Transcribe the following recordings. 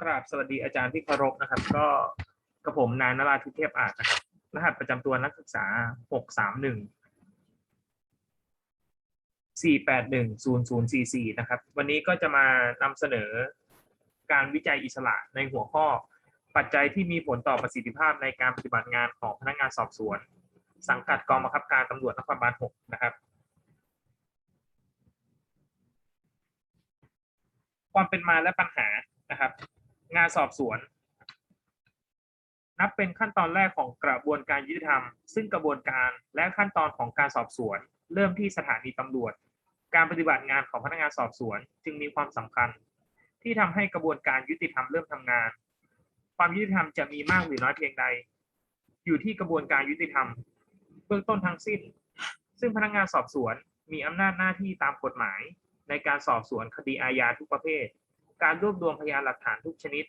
กราบสวัสดีอาจารย์ที่เคารพนะครับ ก็กระผมนายนราธิเทพอาจนะครับ รหัสประจำตัวนักศึกษาหกสามหนึ่งสี่แปดหนึ่งศูนย์ศูนย์สี่สี่นะครับ วันนี้ก็จะมานำเสนอการวิจัยอิสระในหัวข้อ ปัจจัยที่มีผลต่อประสิทธิภาพในการปฏิบัติงานของพนักงานสอบสวน สังกัดกองบังคับการตำรวจนครบาลหกนะครับความเป็นมาและปัญหานะครับ งานสอบสวน นับเป็นขั้นตอนแรกของกระบวนการยุติธรรม ซึ่งกระบวนการและขั้นตอนของการสอบสวน เริ่มที่สถานีตำรวจ การปฏิบัติงานของพนักงานสอบสวนจึงมีความสำคัญ ที่ทำให้กระบวนการยุติธรรมเริ่มทำงาน ความยุติธรรมจะมีมากหรือน้อยเพียงใด อยู่ที่กระบวนการยุติธรรม เบื้องต้นทั้งสิ้น ซึ่งพนักงานสอบสวนมีอำนาจหน้าที่ตามกฎหมาย ในการสอบสวนคดีอาญาทุกประเภท การรวบรวมพยานหลักฐานทุกชนิด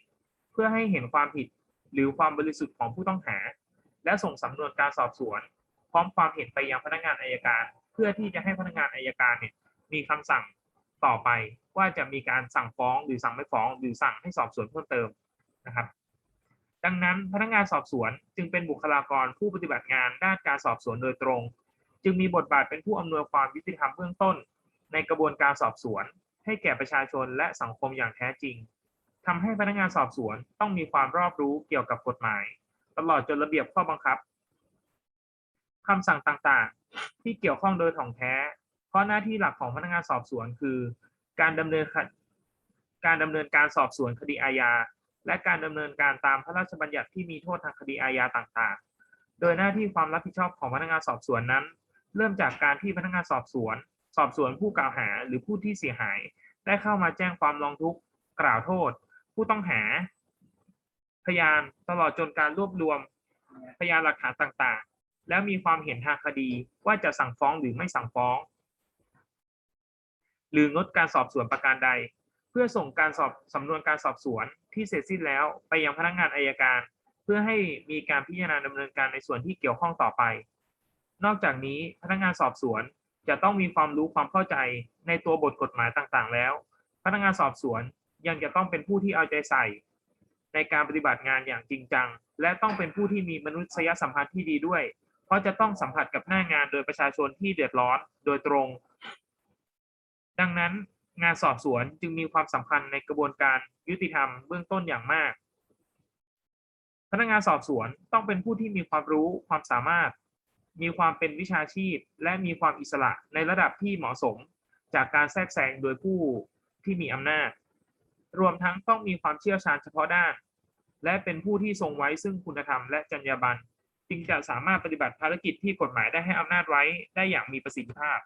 เพื่อให้เห็นความผิดหรือความบริสุทธิ์ของผู้ต้องหา และส่งสำนวนการสอบสวน พร้อมความเห็นไปยังพนักงานอายการ เพื่อที่จะให้พนักงานอายการเนี่ยมีคำสั่งต่อไปว่าจะมีการสั่งฟ้องหรือสั่งไม่ฟ้อง หรือสั่งให้สอบสวนเพิ่มเติมนะครับ ดังนั้นพนักงานสอบสวนจึงเป็นบุคลากรผู้ปฏิบัติงานด้านการสอบสวนโดยตรง จึงมีบทบาทเป็นผู้อำนวยความยุติธรรมเบื้องต้น ในกระบวนการสอบสวน ให้แก่ประชาชนและสังคมอย่างแท้จริงทำให้พนักงานสอบสวนต้องมีความรอบรู้เกี่ยวกับกฎหมาย ตลอดจนระเบียบข้อบังคับคำสั่งต่างๆ ที่เกี่ยวข้องโดยถ่องแท้ เพราะหน้าที่หลักของพนักงานสอบสวนคือ การดำเนินการดำเนินการสอบสวนคดีอาญาและการดำเนินการตามพระราชบัญญัติที่มีโทษทางคดีอาญาต่างๆ โดยหน้าที่ความรับผิดชอบของพนักงานสอบสวนนั้น เริ่มจากการที่พนักงานสอบสวน สอบสวนผู้กล่าวหาหรือผู้ที่เสียหาย ได้เข้ามาแจ้งความร้องทุกข์กล่าวโทษ ผู้ต้องหา พยานตลอดจนการรวบรวม พยานหลักฐานต่างๆ แล้วมีความเห็นทางคดีว่าจะสั่งฟ้องหรือไม่สั่งฟ้อง หรืองดการสอบสวนประการใด เพื่อส่งการสอบสำนวนการสอบสวนที่เสร็จสิ้นแล้วไปยังพนักงานอายการ เพื่อให้มีการพิจารณาดำเนินการในส่วนที่เกี่ยวข้องต่อไป นอกจากนี้พนักงานสอบสวน จะต้องมีความรู้ความเข้าใจในตัวบทกฎหมายต่างๆ แล้ว พนักงานสอบสวนยังจะต้องเป็นผู้ที่เอาใจใส่ ในการปฏิบัติงานอย่างจริงจัง และต้องเป็นผู้ที่มีมนุษยสัมพันธ์ที่ดีด้วย เพราะจะต้องสัมผัสกับหน้างานโดยประชาชนที่เดือดร้อนโดยตรง ดังนั้นงานสอบสวนจึงมีความสำคัญในกระบวนการยุติธรรมเบื้องต้นอย่างมาก พนักงานสอบสวนต้องเป็นผู้ที่มีความรู้ความสามารถ มีความเป็นวิชาชีพ และมีความอิสระในระดับที่เหมาะสม จากการแทรกแซงโดยผู้ที่มีอำนาจ รวมทั้งต้องมีความเชี่ยวชาญเฉพาะด้าน และเป็นผู้ที่ทรงไว้ซึ่งคุณธรรมและจรรยาบรรณจึงจะสามารถปฏิบัติภารกิจที่กฎหมายได้ให้อำนาจไว้ได้อย่างมีประสิทธิภาพ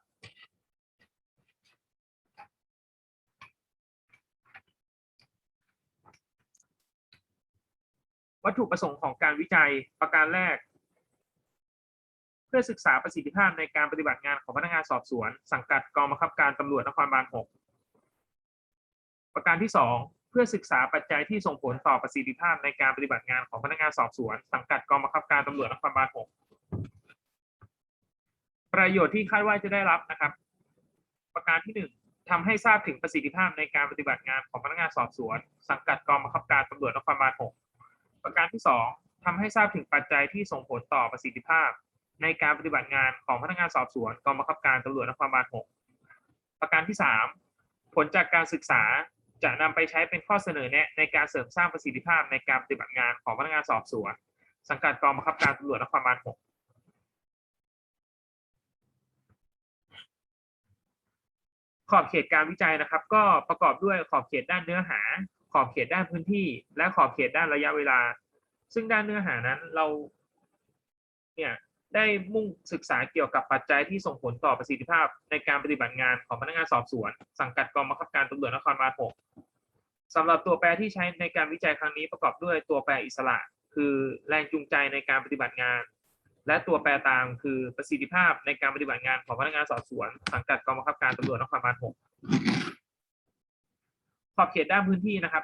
วัตถุประสงค์ของการวิจัยประการแรก เพื่อศึกษาประสิทธิภาพในการปฏิบัติงานของพนักงานสอบสวน สังกัดกองบังคับการตำรวจนครบาล 6 ประการที่ 2 เพื่อศึกษาปัจจัยที่ส่งผลต่อประสิทธิภาพในการปฏิบัติงานของพนักงานสอบสวน สังกัดกองบังคับการตำรวจนครบาล 6 ประโยชน์ที่คาดว่าจะได้รับนะครับ ประการที่ 1ทำให้ทราบถึงประสิทธิภาพในการปฏิบัติงานของพนักงานสอบสวน สังกัดกองบังคับการตำรวจนครบาล 6 ประการที่ 2ทำให้ทราบถึงปัจจัยที่ส่งผลต่อประสิทธิภาพ ในการปฏิบัติงานของพนักงานสอบสวนกองบังคับการตำรวจนครบาล6ประการที่ 3 ผลจากการศึกษาจะนำไปใช้เป็นข้อเสนอแนะในการเสริมสร้างประสิทธิภาพในการปฏิบัติงานของพนักงานสอบสวน สังกัดกองบังคับการตำรวจนครบาล6ขอบเขตการวิจัยนะครับ ก็ประกอบด้วยขอบเขตด้านเนื้อหา ขอบเขตด้านพื้นที่ และขอบเขตด้านระยะเวลา ซึ่งด้านเนื้อหานั้นเราเนี่ย ได้มุ่งศึกษาเกี่ยวกับปัจจัยที่ส่งผลต่อประสิทธิภาพ ในการปฏิบัติงานของพนักงานสอบสวน สังกัดกองบังคับการตำรวจนครบาล6สำหรับตัวแปรที่ใช้ในการวิจัยครั้งนี้ประกอบด้วยตัวแปรอิสระ คือแรงจูงใจในการปฏิบัติงาน และตัวแปรตามคือประสิทธิภาพในการปฏิบัติงานของพนักงานสอบสวน สังกัดกองบังคับการตำรวจนครบาล6ขอบเขตด้านพื้นที่นะครับ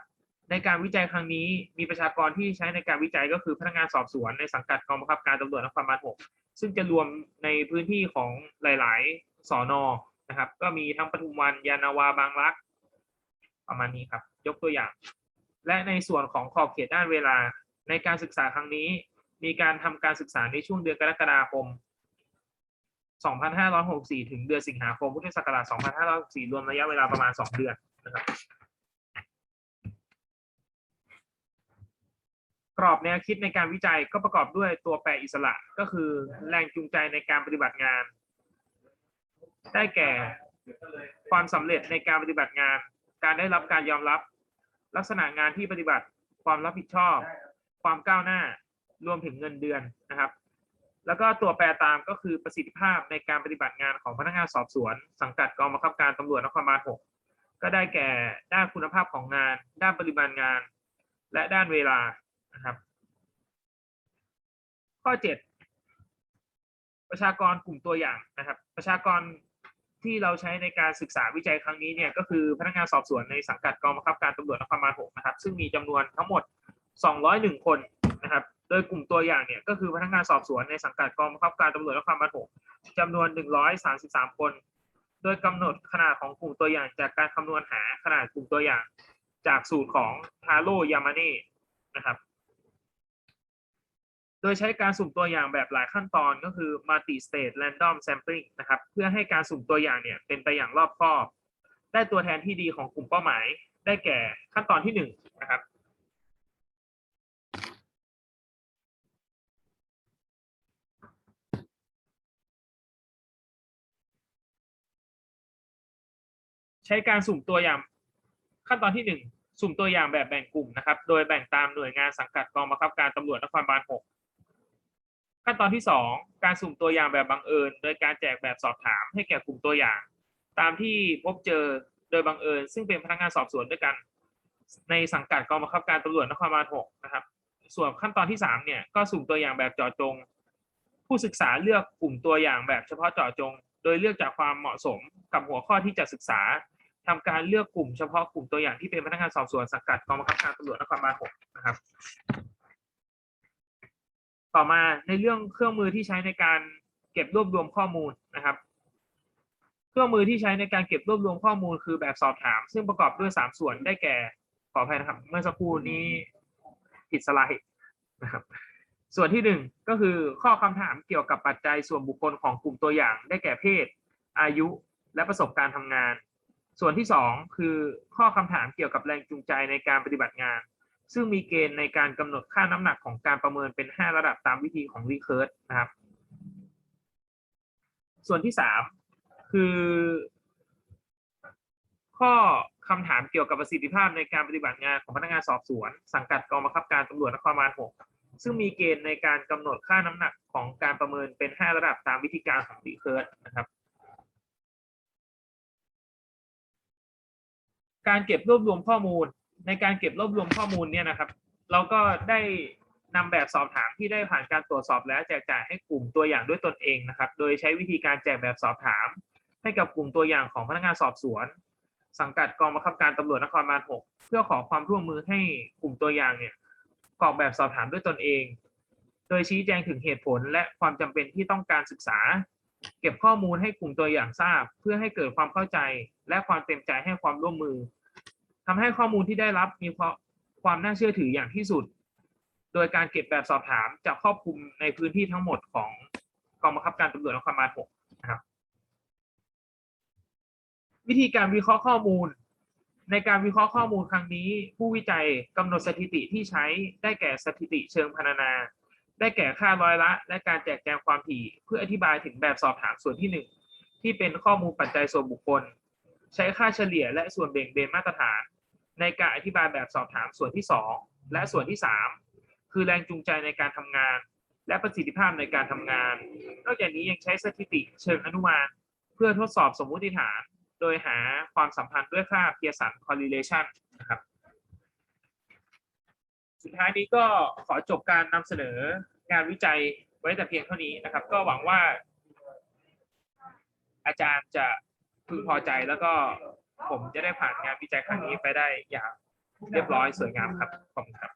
ในการวิจัยครั้งนี้มีประชากรที่ใช้ในการวิจัยก็คือพนักงานสอบสวนในสังกัดกองบังคับการตำรวจนครบาล6ซึ่งจะรวมในพื้นที่ของหลาย ๆสอนอนะครับ ก็มีทั้งปทุมวันยานาวาบางรัก ประมาณนี้ครับ ยกตัวอย่าง และในส่วนของขอบเขตด้านเวลาในการศึกษาครั้งนี้ มีการทำการศึกษาในช่วงเดือนกรกฎาคม 2564 ถึงเดือนสิงหาคมพุทธศักราช2564รวมระยะเวลาประมาณ 2 เดือนนะครับ รอบแนวคิดในการวิจัยก็ประกอบด้วยตัวแปรอิสระก็คือแรงจูงใจในการปฏิบัติงาน ได้แก่ ความสำเร็จในการปฏิบัติงาน การได้รับการยอมรับ ลักษณะงานที่ปฏิบัติ ความรับผิดชอบ ความก้าวหน้า รวมถึงเงินเดือนนะครับ แล้วก็ตัวแปรตามก็คือประสิทธิภาพในการปฏิบัติงานของพนักงานสอบสวน สังกัดกองบังคับการตำรวจนครบาล6ก็ได้แก่ด้านคุณภาพของงาน ด้านปริมาณงาน และด้านเวลา นะครับ ข้อ7ประชากรกลุ่มตัวอย่างนะครับ ประชากรที่เราใช้ในการศึกษาวิจัยครั้งนี้เนี่ยก็คือพนักงานสอบสวนในสังกัดกองบังคับการตำรวจนครบาล6นะครับ ซึ่งมีจำนวนทั้งหมด 201 คนนะครับ โดยกลุ่มตัวอย่างเนี่ยก็คือพนักงานสอบสวนในสังกัดกองบังคับการตำรวจนครบาล6จำนวน 133 คน โดยกำหนดขนาดของกลุ่มตัวอย่าง จากการคำนวณหาขนาดกลุ่มตัวอย่าง จากสูตรของทาโร่ยามาเน่นะครับ โดยใช้การสุ่มตัวอย่างแบบหลายขั้นตอนก็คือ multi stage random sampling นะครับ เพื่อให้การสุ่มตัวอย่างเนี่ยเป็นไปอย่างรอบคอบ ได้ตัวแทนที่ดีของกลุ่มเป้าหมาย ได้แก่ขั้นตอนที่หนึ่งนะครับ ใช้การสุ่มตัวอย่างขั้นตอนที่หนึ่งสุ่มตัวอย่างแบบแบ่งกลุ่มนะครับ โดยแบ่งตามหน่วยงานสังกัดกองบังคับการตำรวจนครบาล6 ตอนที่สองการสุ่มตัวอย่างแบบบังเอิญ โดยการแจกแบบสอบถามให้แก่กลุ่มตัวอย่าง ตามที่พบเจอโดยบังเอิญ ซึ่งเป็นพนักงานสอบสวนด้วยกัน ในสังกัดกองบังคับการตำรวจนครบาล6นะครับ ส่วนขั้นตอนที่สามเนี่ยก็สุ่มตัวอย่างแบบเจาะจง ผู้ศึกษาเลือกกลุ่มตัวอย่างแบบเฉพาะเจาะจง โดยเลือกจากความเหมาะสมกับหัวข้อที่จะศึกษาทำการเลือกกลุ่มเฉพาะกลุ่มตัวอย่างที่เป็นพนักงานสอบสวนสังกัดกองบังคับการตำรวจนครบาล6นะครับ ต่อมาในเรื่องเครื่องมือที่ใช้ในการเก็บรวบรวมข้อมูลนะครับ เครื่องมือที่ใช้ในการเก็บรวบรวมข้อมูลคือแบบสอบถาม ซึ่งประกอบด้วยสามส่วนได้แก่ขออภัยนะครับ เมื่อสักครู่นี้ผิดสไลด์นะครับส่วนที่หนึ่งก็คือข้อคำถามเกี่ยวกับปัจจัยส่วนบุคคลของกลุ่มตัวอย่าง ได้แก่เพศ อายุ และประสบการณ์ทำงาน ส่วนที่สองคือข้อคำถามเกี่ยวกับแรงจูงใจในการปฏิบัติงาน ซึ่งมีเกณฑ์ในการกำหนดค่าน้ำหนักของการประเมินเป็น 5 ระดับตามวิธีของรีเคิร์สนะครับ ส่วนที่สามคือ ข้อคำถามเกี่ยวกับประสิทธิภาพในการปฏิบัติงานของพนักงานสอบสวน สังกัดกองบังคับการตำรวจนครบาล6ซึ่งมีเกณฑ์ในการกำหนดค่าน้ำหนักของการประเมินเป็น 5 ระดับตามวิธีการของรีเคิร์สนะครับการเก็บรวบรวมข้อมูล ในการเก็บรวบรวมข้อมูลเนี่ยนะครับ เราก็ได้นำแบบสอบถามที่ได้ผ่านการตรวจสอบแล้วแจกจ่ายให้กลุ่มตัวอย่างด้วยตนเองนะครับ โดยใช้วิธีการแจกแบบสอบถาม ให้กับกลุ่มตัวอย่างของพนักงานสอบสวน สังกัดกองบังคับการตำรวจนครบาล6เพื่อขอความร่วมมือให้กลุ่มตัวอย่างเนี่ยกรอกแบบสอบถามด้วยตนเอง โดยชี้แจงถึงเหตุผลและความจำเป็นที่ต้องการศึกษา เก็บข้อมูลให้กลุ่มตัวอย่างทราบ เพื่อให้เกิดความเข้าใจ และความเต็มใจให้ความร่วมมือ ทำให้ข้อมูลที่ได้รับมีความน่าเชื่อถืออย่างที่สุด โดยการเก็บแบบสอบถามจะครอบคลุมในพื้นที่ทั้งหมดของกองบังคับการตำรวจนครบาล6นะครับ วิธีการวิเคราะห์ข้อมูล ในการวิเคราะห์ข้อมูลครั้งนี้ ผู้วิจัยกำหนดสถิติที่ใช้ได้แก่สถิติเชิงพรรณนา ได้แก่ค่าร้อยละ และการแจกแจงความถี่ เพื่ออธิบายถึงแบบสอบถามส่วนที่หนึ่งที่เป็นข้อมูลปัจจัยส่วนบุคคล ใช้ค่าเฉลี่ยและส่วนเบ่งเบนมาตรฐาน ในการอธิบายแบบสอบถามส่วนที่สองและส่วนที่สามคือแรงจูงใจในการทำงาน และประสิทธิภาพในการทำงาน นอกจากนี้ยังใช้สถิติเชิงอนุมาน เพื่อทดสอบสมมุติฐาน โดยหาความสัมพันธ์ด้วยค่า Pearson correlation นะครับสุดท้ายนี้ก็ขอจบการนำเสนองานวิจัยไว้แต่เพียงเท่านี้นะครับ ก็หวังว่า อาจารย์จะพึงพอใจแล้วก็ ผมจะได้ผ่านงานวิจัยครั้งนี้ไปได้อย่างเรียบร้อยสวยงามครับ ขอบคุณครับ